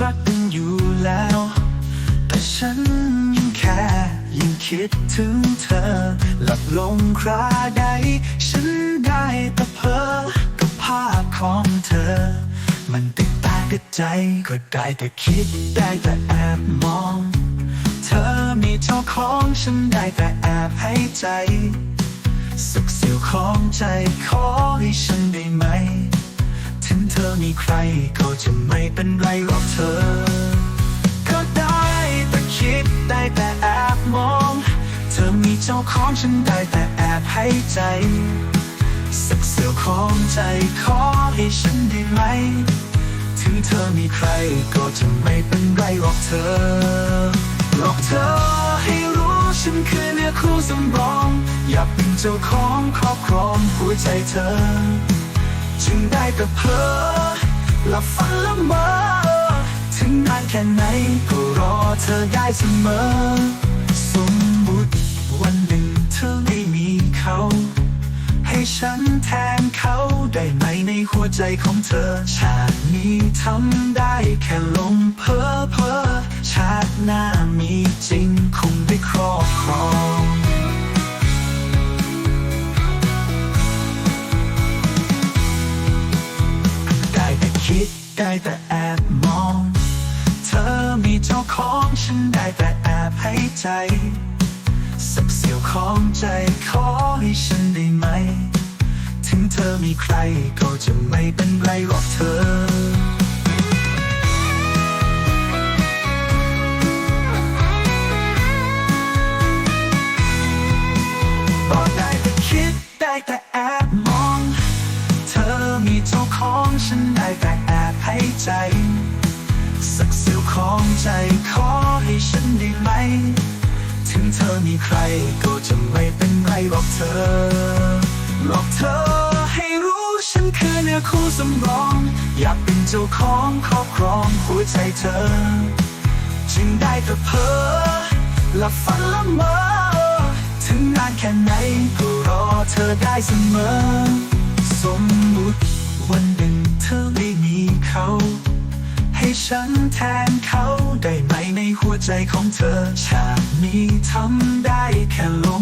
รักกันอยู่แล้ว แต่ฉันยังแค่ยังคิดถึงเธอ หลับลงคราใด ฉันได้แต่เพ้อกับภาพของเธอ มันติดตากับใจก็ได้แต่คิดได้แต่แอบมอง เธอมีเจ้าของฉันได้แต่แอบให้ใจสุขเสียวของใจขอให้ฉันได้ไหม อมีใครก็จะไม่เป็นไรหรอกเธอ ก็ได้แต่คิดได้แต่แอบมอง เธอมีเจ้าของฉันได้แต่แอบให้ใจ สักเสี้ยวของใจขอให้ฉันได้ไหม ถึงเธอมีใครก็จะไม่เป็นไรหรอกเธอหรอกเธอให้รู้ฉันคือเนื้อคู่สำรอง อยากเป็นเจ้าของครอบครองหัวใจเธอ จึงได้แต่เพ้อหลับฝันละเมอถึงนานแค่ไหนก็รอเธอได้เสมอ สมมุติวันหนึ่งเธอไม่มีเขา ให้ฉันแทนเขาได้ไหมในหัวใจของเธอ ชาตินี้ทำได้แค่ลมเพ้อเพ้อชาติหน้ามีจริง ได้แต่แอบมอง เธอมีเจ้าของฉันได้แต่แอบให้ใจ สักเสียวของใจขอให้ฉันได้ไหม ถึงเธอมีใครก็จะไม่เป็นไรหรอกเธอได้แต่คิดได้แต่แอบมอง เธอมีเจ้าของฉันได้แต่ ใจ สักเสี้ยวของใจขอให้ฉันได้ไหม ถึงเธอมีใครก็จะไม่เป็นไรหรอกเธอหรอกเธอให้รู้ฉันคือเนื้อคู่สำรอง อยากเป็นเจ้าของครอบครองหัวใจเธอ จึงได้แต่เพ้อหลับฝันละเมอถึงนานแค่ไหนก็รอเธอได้เสมอ สมมุติ วันหนึ่งเธอไม่มีเขา ให้ฉันแทนเขาได้ไหมในหัวใจของเธอฉากนี้ทำได้แค่ลม